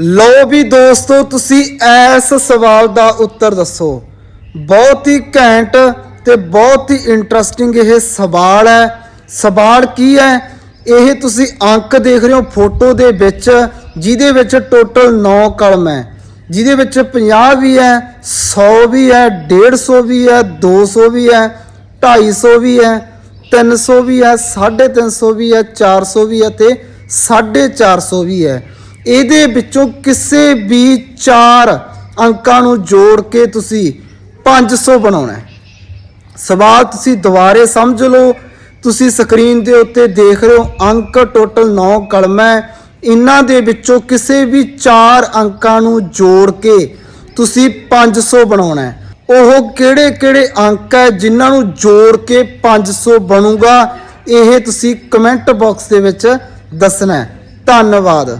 ਲਓ ਵੀ ਦੋਸਤੋ, ਤੁਸੀਂ ਇਸ ਸਵਾਲ ਦਾ ਉੱਤਰ ਦੱਸੋ। ਬਹੁਤ ਹੀ ਘੈਂਟ ਤੇ ਬਹੁਤ ਹੀ ਇੰਟਰਸਟਿੰਗ ਇਹ ਸਵਾਲ ਹੈ। ਸਵਾਲ ਕੀ ਹੈ? ਇਹ ਤੁਸੀਂ ਅੰਕ ਦੇਖ ਰਹੇ ਹੋ ਫੋਟੋ ਦੇ ਵਿੱਚ, ਜਿਹਦੇ ਵਿੱਚ ਟੋਟਲ 9 ਕਲਮ ਹੈ। ਜਿਹਦੇ ਵਿੱਚ 50 ਵੀ ਹੈ 100 ਵੀ ਹੈ 150 ਵੀ ਹੈ 200 ਵੀ ਹੈ 250 ਵੀ ਹੈ 300 ਵੀ ਹੈ 350 ਵੀ ਹੈ 400 ਵੀ ਹੈ ਤੇ 450 ਵੀ ਹੈ। ਇਹਦੇ ਵਿੱਚੋਂ ਕਿਸੇ ਵੀ ਚਾਰ ਅੰਕਾਂ ਨੂੰ ਜੋੜ ਕੇ ਤੁਸੀਂ 500 ਬਣਾਉਣਾ ਹੈ। ਸਵਾਲ ਤੁਸੀਂ ਦੁਬਾਰੇ ਸਮਝ ਲਓ, ਤੁਸੀਂ ਸਕਰੀਨ ਦੇ ਉੱਤੇ ਦੇਖ ਰਹੇ ਹੋ, ਅੰਕ ਟੋਟਲ 9 ਕਲਮ ਹੈ। ਇਹਨਾਂ ਦੇ ਵਿੱਚੋਂ ਕਿਸੇ ਵੀ ਚਾਰ ਅੰਕਾਂ ਨੂੰ ਜੋੜ ਕੇ ਤੁਸੀਂ 500 ਬਣਾਉਣਾ ਹੈ। ਉਹ ਕਿਹੜੇ ਕਿਹੜੇ ਅੰਕ ਹੈ ਜਿਨ੍ਹਾਂ ਨੂੰ ਜੋੜ ਕੇ 500 ਬਣੂਗਾ, ਇਹ ਤੁਸੀਂ ਕਮੈਂਟ ਬਾਕਸ ਦੇ ਵਿੱਚ ਦੱਸਣਾ ਹੈ। ਧੰਨਵਾਦ।